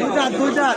দুজার দুজার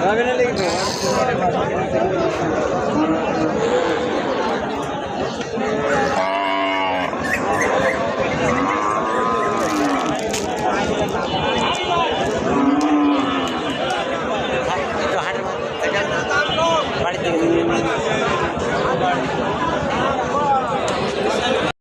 সমানে